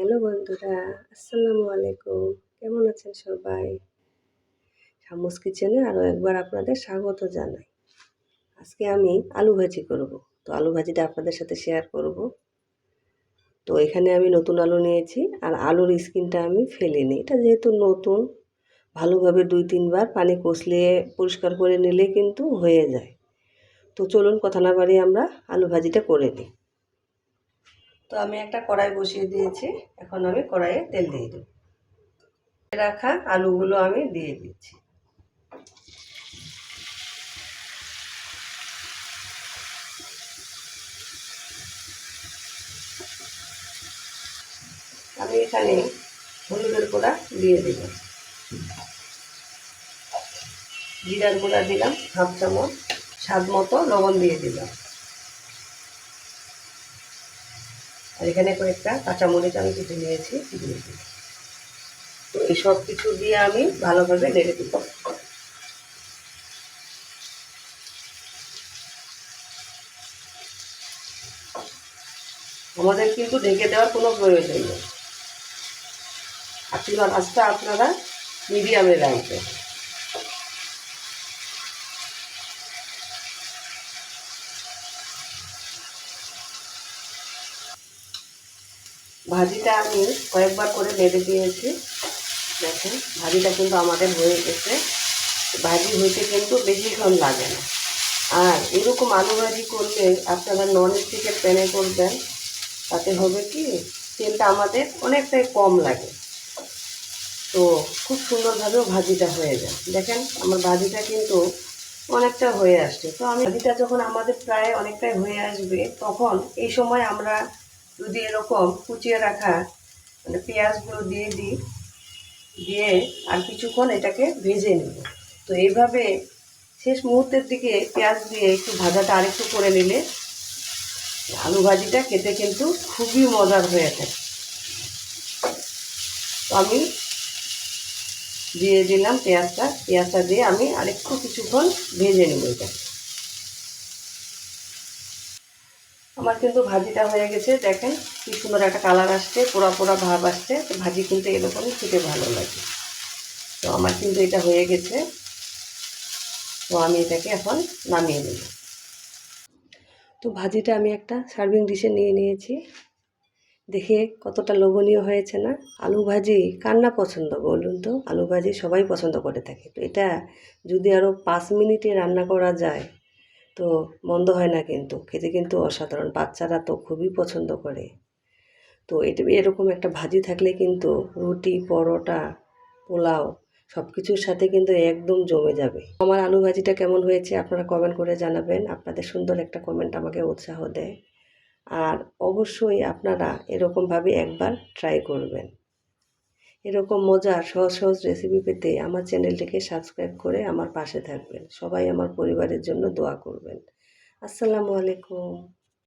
Hello বন্ধুরা, আসসালামু আলাইকুম। কেমন আছেন সবাই? শামুস কিচেনে আরও একবার আপনাদের স্বাগত জানাই। আজকে আমি আলু ভাজি করব। তো আলু ভাজিটা আপনাদের সাথে শেয়ার করব। তো এখানে আমি নতুন আলু নিয়েছি আর আলুর স্কিনটা আমি ফেলিনি। এটা যেহেতু নতুন, ভালোভাবে দুই, তিনবার পানি কষলিয়ে পরিষ্কার করে নিলে কিন্তু হয়ে যায়। তো চলুন কথা না বাড়িয়ে আমরা আলু ভাজিটা করে নিই। তো আমি একটা কড়াই বসিয়ে দিয়েছি। এখন আমি কড়াইয়ে তেল দিয়ে দেব। রাখা আলুগুলো আমি দিয়ে দিচ্ছি। আমি এখানে হলুদের গুঁড়া দিয়ে দিলাম জিরার গুঁড়া দিলাম, হাফ চামচ, স্বাদ মতো লবণ দিয়ে দিলাম। আর এখানে কয়েকটা কাঁচামরিচ আমি কেটে নিয়েছি। তো এই সব কিছু দিয়ে আমি ভালোভাবে নেড়ে দিব। আমাদের কিন্তু ঢেকে দেওয়ার কোনো প্রয়োজন নেই। আর চুলার আপনারা মিডিয়ামে রাখবেন। ভাজিটা আমি কয়েকবার করে নেড়ে দিয়েছি। দেখেন, ভাজিটা কিন্তু আমাদের হয়ে গেছে। ভাজি হইতে কিন্তু বেশিক্ষণ লাগে না। আর এরকম আলু ভাজি করলে আপনারা নন স্টিকের প্যানে করবেন, তাতে হবে কি, তেলটা আমাদের অনেকটাই কম লাগে। তো খুব সুন্দরভাবেও ভাজিটা হয়ে যায়। দেখেন, আমার ভাজিটা কিন্তু অনেকটা হয়ে আসছে। তো আমি ভাজিটা যখন আমাদের প্রায় অনেকটাই হয়ে আসবে, তখন এই সময় আমরা যদি এরকম কুচিয়ে রাখা মানে পেঁয়াজগুলো দিয়ে দিই, দিয়ে আর কিছুক্ষণ এটাকে ভেজে নিব। তো এইভাবে শেষ মুহূর্তের দিকে পেঁয়াজ দিয়ে একটু ভাজাটা আরেকটু করে নিলে আলু ভাজিটা খেতে কিন্তু খুবই মজার হয়ে থাকে তো আমি দিয়ে দিলাম পেঁয়াজটা পেঁয়াজটা দিয়ে আমি আরেকটু কিছুক্ষণ ভেজে নেব এটা আমার কিন্তু ভাজিটা হয়ে গেছে, দেখেন কি সুন্দর একটা কালার আসছে, পোড়া পোড়া ভাব আসছে, তো ভাজি কিন্তু এরকমই খেতে ভালো লাগে। তো আমার কিন্তু এটা হয়ে গেছে। তো আমি এটাকে এখন নামিয়ে নেব। তো ভাজিটা আমি একটা সার্ভিং ডিশে নিয়ে নিয়েছি। দেখে কতটা লোভনীয় হয়েছে না? আলু ভাজি কার না পছন্দ বলুন তো? আলু ভাজি সবাই পছন্দ করে থাকে। তো এটা যদি আরও পাঁচ মিনিটে রান্না করা যায় তো মন্দ হয় না কিন্তু। খেতে কিন্তু অসাধারণ। বাচ্চারা তো খুবই পছন্দ করে। তো এটা এরকম একটা ভাজি থাকলে কিন্তু রুটি, পরোটা, পোলাও সব কিছুর সাথে কিন্তু একদম জমে যাবে। আমার আলু ভাজিটা কেমন হয়েছে আপনারা কমেন্ট করে জানাবেন। আপনাদের সুন্দর একটা কমেন্ট আমাকে উৎসাহ দেয়। আর অবশ্যই আপনারা এরকমভাবে একবার ট্রাই করবেন। এরকম মজার, সহজ সহজ রেসিপি পেতে আমার চ্যানেলটিকে সাবস্ক্রাইব করে আমার পাশে থাকবেন। সবাই আমার পরিবারের জন্য দোয়া করবেন। আসসালামু আলাইকুম।